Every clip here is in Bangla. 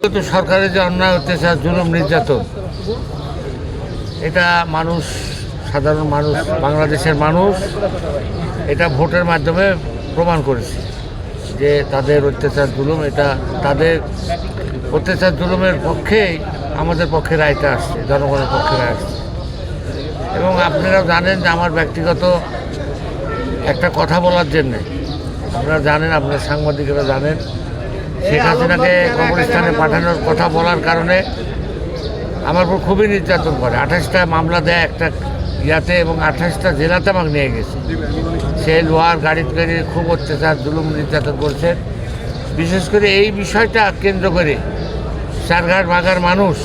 কিন্তু সরকারের যে অন্যায়, অত্যাচার, জুলুম, নির্যাতন, এটা মানুষ, সাধারণ মানুষ, বাংলাদেশের মানুষ, এটা ভোটের মাধ্যমে প্রমাণ করেছে যে তাদের অত্যাচার, জুলুম, এটা তাদের অত্যাচার, জুলুমের পক্ষেই আমাদের পক্ষে রায়টা আসছে, জনগণের পক্ষে রায় আসছে। এবং আপনারা জানেন যে আমার ব্যক্তিগত একটা কথা বলার জন্যে, আপনারা জানেন, আপনার সাংবাদিকেরা জানেন শেখ হাসিনাকে কবরস্থানে পাঠানোর কথা বলার কারণে আমার উপর খুবই নির্যাতন করে। আঠাশটা মামলা দেয় একটা ইয়াতে এবং আঠাশটা জেলাতে আমাকে নিয়ে গেছে। সে লোহার গাড়ি গাড়ি খুব অত্যাচার, জুলুম, নির্যাতন করছে। বিশেষ করে এই বিষয়টা কেন্দ্র করে চারঘাট বাগার মানুষ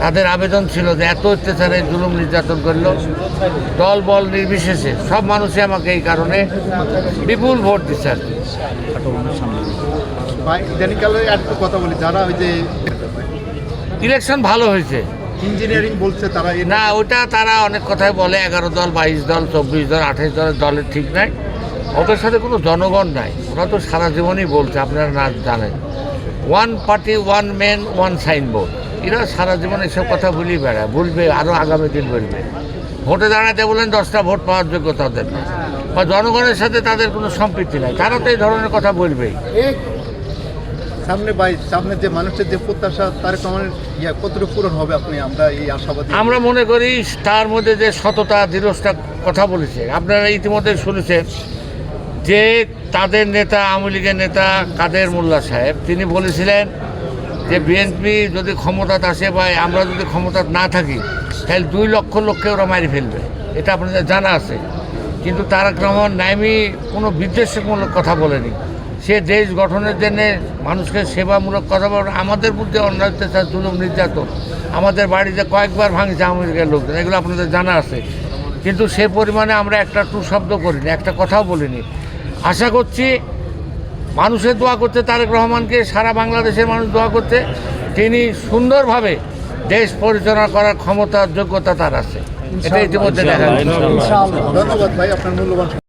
তাদের আবেদন ছিল যে এত অত্যাচারে জুলুম, নির্যাতন করল। দল, বল নির্বিশেষে সব মানুষই আমাকে এই কারণে বিপুল ভোট দিচ্ছে আর কি। বা ইদানিকালে আর একটু কথা বলি যারা ওই যে ইলেকশন ভালো হয়েছে। ইঞ্জিনিয়ারিং বলছে তারা না ওটা তারা অনেক কথাই বলে এগারো দল বাইশ দল চব্বিশ দল আঠাশ দলের দলের ঠিক নাই। ওদের সাথে কোনো জনগণ নাই। ওরা তো সারা জীবনই বলছে আপনারা না জানেন। One party one man one signboard এরা সারা জীবন এসব কথা ভুলি বেড়ায় বলবে আরও আগামী দিন বলবে। ভোটে দাঁড়াতে বলেন দশটা ভোট পাওয়ার যোগ্যতা ওদের। বা জনগণের সাথে তাদের কোনো সম্পৃক্তি নাই। তারা তো এই ধরনের কথা বলবেই। সামনে বাই সামনে যে মানুষের যে প্রত্যাশা, তার কমানের ইয়া কতটুকু পূরণ হবে আপনি, আমরা এই আশাবাদী? আমরা মনে করি তার মধ্যে যে সততা দৃঢ়তা কথা বলেছে। আপনারা ইতিমধ্যে শুনেছেন যে তাদের নেতা, আওয়ামী লীগের নেতা কাদের মোল্লা সাহেব, তিনি বলেছিলেন যে বিএনপি যদি ক্ষমতাতে আসে বা আমরা যদি ক্ষমতা না থাকি, তাহলে দুই লক্ষ লোককে ওরা মারি ফেলবে। এটা আপনাদের জানা আছে। কিন্তু তারাক রহমান নাইমি কোনো বিদ্বেষমূলক কথা বলেনি। সে দেশ গঠনের জন্য মানুষকে সেবামূলক কথা বলে আমাদের মধ্যে অন্যায় অত্যাচার জুলুম নির্যাতন আমাদের বাড়িতে কয়েকবার ভাঙছে আওয়ামী লীগের লোকজন এগুলো আপনাদের জানা আছে। কিন্তু সে পরিমাণে আমরা একটা টু শব্দ করিনি একটা কথাও বলিনি। আশা করছি মানুষের দোয়া করতে তারেক রহমানকে সারা বাংলাদেশের মানুষ দোয়া করতে তিনি সুন্দরভাবে দেশ পরিচালনা করার ক্ষমতা যোগ্যতা তার আছে। এটা ইতিমধ্যে দেখা ধন্যবাদ ভাই আপনার মূল্যবান